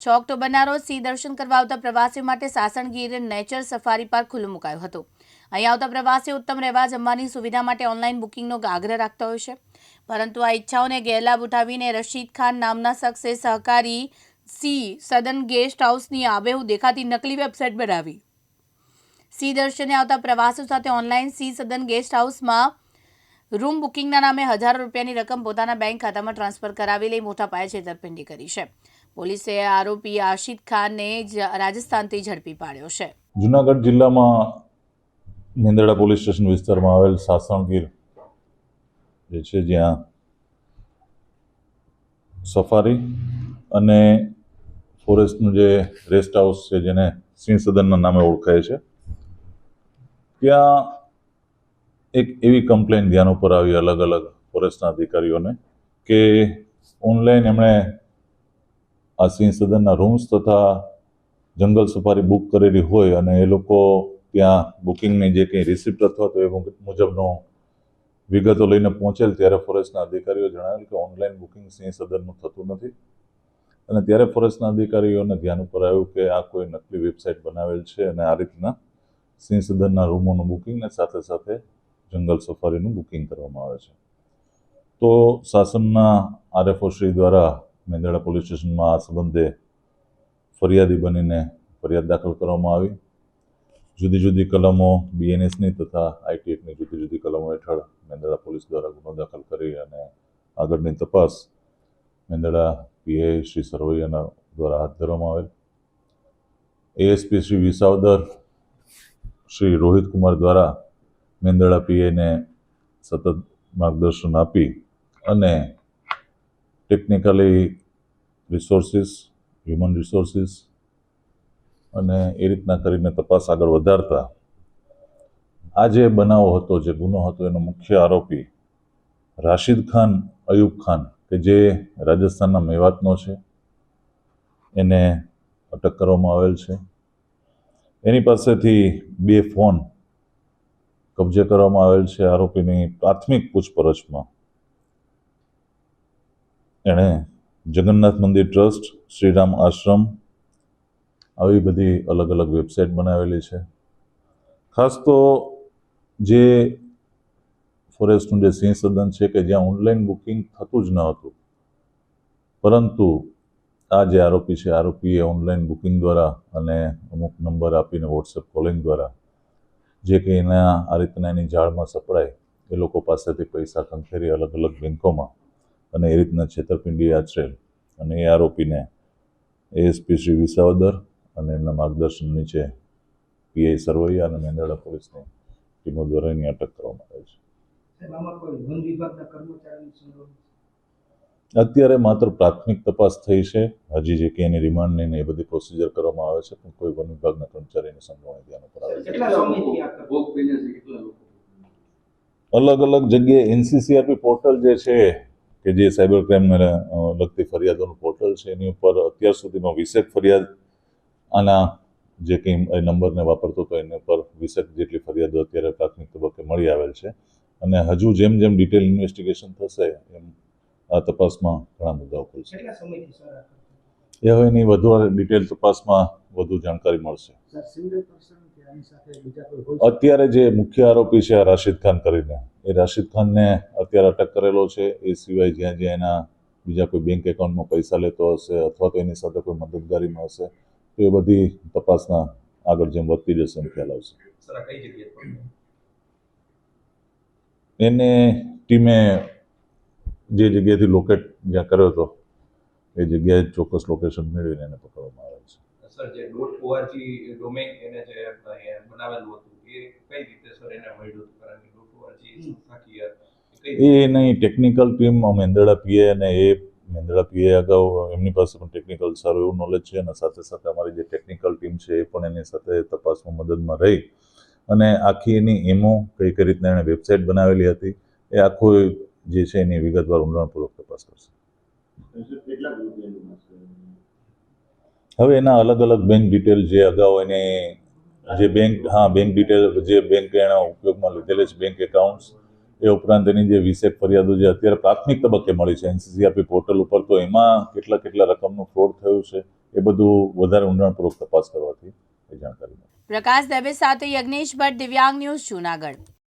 છ ઓક્ટોબરના રોજ સિંહ દર્શન કરવા આવતા પ્રવાસીઓ માટે સાસણગીર નેચર સફારી પાર્ક ખુલ્લું મુકાયું હતું. અહીં આવતા પ્રવાસીઓ ઉત્તમ રહેવા, જમવાની સુવિધા માટે ઓનલાઈન બુકિંગનો આગ્રહ રાખતા હોય છે. પરંતુ આ ઈચ્છાઓને ગેરલાભ ઉઠાવીને રશીદ ખાન નામના શખ્સે સહકારી સી સદન ગેસ્ટ હાઉસની આબેહુ દેખાતી નકલી વેબસાઇટ બનાવી. સી દર્શને આવતા પ્રવાસીઓ સાથે ઓનલાઈન સી સદન ગેસ્ટ હાઉસમાં રૂમ બુકિંગના નામે હજારો રૂપિયાની રકમ પોતાના બેંક ખાતામાં ટ્રાન્સફર કરાવી લઈ મોટા પાયે છેતરપિંડી કરી છે. પોલીસે આરોપી આશિદ ખાનને રાજસ્થાનથી ઝડપી પાડ્યો છે. જુનાગઢ જિલ્લામાં નિંદડા પોલીસ સ્ટેશન વિસ્તારમાં આવેલ સાસણગીર જે છે, જ્યાં સફારી અને ફોરેસ્ટનું જે રેસ્ટ હાઉસ છે, જેને સિંહ સદનના નામે ઓળખાય છે, ત્યાં એક એવી કમ્પ્લેન ધ્યાન ઉપર આવી અલગ અલગ ફોરેસ્ટના અધિકારીઓને કે ઓનલાઈન એમણે આ સિંહ સદનના રૂમ્સ તથા જંગલ સફારી બુક કરેલી હોય અને એ લોકો ત્યાં બુકિંગની જે કંઈ રિસિપ્ટ અથવા તો એ મુજબનો વિગતો લઈને પહોંચેલ ત્યારે ફોરેસ્ટના અધિકારીઓ જણાવેલ કે ઓનલાઈન બુકિંગ સિંહ સદનનું થતું નથી. અને ત્યારે ફોરેસ્ટના અધિકારીઓને ધ્યાન ઉપર આવ્યું કે આ કોઈ નકલી વેબસાઇટ બનાવેલ છે અને આ રીતના સિંહ સદનના રૂમોનું બુકિંગ ને સાથે સાથે જંગલ સફારીનું બુકિંગ કરવામાં આવે છે. તો શાસનના આરએફઓ શ્રી દ્વારા મેંદરડા પોલીસ સ્ટેશનમાં આ સંબંધે ફરિયાદી બનીને ફરિયાદ દાખલ કરવામાં આવી. જુદી જુદી કલમો બીએનએસની તથા આઈટી એક્ટની જુદી જુદી કલમો હેઠળ મેંદરડા પોલીસ દ્વારા ગુનો દાખલ કરી અને આગળની તપાસ મેંદરડા પીએ શ્રી સરવૈયાના દ્વારા હાથ ધરવામાં આવેલ. એએસપી શ્રી વિસાવદર શ્રી રોહિત કુમાર દ્વારા મેંદરડા પીઆઈને સતત માર્ગદર્શન આપી અને ટેકનિકલી રિસોર્સિસ હ્યુમન રિસોર્સિસ અને એ રીતના કરીને તપાસ આગળ વધારતા આ જે બનાવો હતો, જે ગુનો હતો, એનો મુખ્ય આરોપી રાશિદ ખાન, અયુબ ખાન, કે જે રાજસ્થાનના મેવાતનો છે, એને અટક કરવામાં આવેલ છે. એની પાસેથી બે ફોન કબજે કરવામાં આવેલ છે આરોપીની પ્રાથમિક પૂછપરછમાં. એણે જગન્નાથ મંદિર ટ્રસ્ટ, શ્રીરામ આશ્રમ આવી બધી અલગ અલગ વેબસાઇટ બનાવેલી છે. ખાસ તો જે ફોરેસ્ટનું જે સિંહ સદન છે કે જ્યાં ઓનલાઈન બુકિંગ થતું જ ન હતું, પરંતુ આ જે આરોપી છે, આરોપીએ ઓનલાઈન બુકિંગ દ્વારા અને અમુક નંબર આપીને વોટ્સએપ કોલિંગ દ્વારા જે કે એના, આ રીતના એની જાળમાં સપડાય, એ લોકો પાસેથી પૈસા ખંખેરી અલગ અલગ બેંકોમાં અને એ રીતના છેતરપિંડી આચરેલ. અને એ આરોપીને એએસપી શ્રી વિસાવદર અને એમના માર્ગદર્શન નીચે પીઆઈ સરવૈયા અને મેંદરડા પોલીસની ટીમો દ્વારા એની અટક કરવામાં આવે છે. સાહેબ આમાં કોઈ વન વિભાગના કર્મચારીની સંડોવણી છે? અત્યારે માત્ર પ્રાથમિક તપાસ થઈ છે. હજી જે કે એની રિમાન્ડ લઈને એ બધી પ્રોસિજર કરવામાં આવે છે પણ કોઈ વન વિભાગના કર્મચારીની સંડોવણી ધ્યાન ઉપર આવે છે. અલગ અલગ જગ્યાએ એનસીસીઆરપી પોર્ટલ જે છે કે જે સાયબર ક્રાઇમને લગતી ફરિયાદોનું પોર્ટલ છે એની ઉપર અત્યાર સુધીમાં વીસેક ફરિયાદ આના જે કંઈ એ નંબરને વાપરતો હતો એની ઉપર વીસેક જેટલી ફરિયાદો અત્યારે પ્રાથમિક તબક્કે મળી આવેલ છે. અને હજુ જેમ જેમ ડિટેલ ઇન્વેસ્ટિગેશન થશે એમ આ તપાસમાં ઘણા મુદ્દાઓ ખુલશે? એ હવે એની વધુ ડિટેલ તપાસમાં વધુ જાણકારી મળશે. સર સિંગલ પર્સન કે આની સાથે બીજા કોઈ હોય અત્યારે જે મુખ્ય આરોપી છે આ રાશિદ ખાન કરીને એ રાશિદ ખાનને અત્યારે અટક કરેલો છે. એ સિવાય જ્યાં જ્યાં એના બીજા કોઈ બેંક એકાઉન્ટમાં પૈસા લેતો હશે અથવા તો એની સાથે કોઈ મદદગારીમાં હશે તો એ બધી તપાસના આગળ જેમ વધતી જશે એમ ખ્યાલ આવશે? એને ટીમે જે જગ્યાએથી લોકેટ જ્યાં કર્યો હતો એ જગ્યાએ ચોક્કસ લોકેશન મેળવીને એને પકડવામાં આવે છે. સર જે ડોટ ઓઆરજી ડોમેઇન એને જે બનાવેલું હતું એ કઈ રીતે સર એને મળ્યું હતું? કારણ કે ડોટ ઓઆરજી સંસ્થાકીય એ નહીં એની ટેકનિકલ ટીમ મેંદરડા પીએ અને એ મેંદડા પીએ અગાઉ એમની પાસે પણ ટેકનિકલ સારું એવું નોલેજ છે અને સાથે સાથે અમારી જે ટેકનિકલ ટીમ છે એ પણ એની સાથે તપાસમાં મદદમાં રહી. અને આખી એની એમો કઈ કઈ રીતના એણે વેબસાઇટ બનાવેલી હતી એ આખું જે છે એની વિગતવાર ઊંડાણપૂર્વક તપાસ કરશે. હવે એના અલગ અલગ બેંક ડિટેલ જે અગાઉ એને જે બેંક હા બેંક ડિટેલ જે બેંક એના ઉપયોગમાં લીધેલી છે બેંક એકાઉન્ટ્સ એ ઉપરાંત એની જે વીસેક ફરિયાદો જે અત્યારે પ્રાથમિક તબક્કે મળી છે એનસીસીઆરપી પોર્ટલ ઉપર, તો એમાં કેટલા કેટલા રકમનું ફ્રોડ થયું છે, એ બધું વધારે ઊંડાણપૂર્વક તપાસ કરવાથી જાણકારી પ્રકાશ દવે સાથે યજ્ઞેશ ભટ્ટ દિવ્યાંગ ન્યૂઝ, જૂનાગઢ.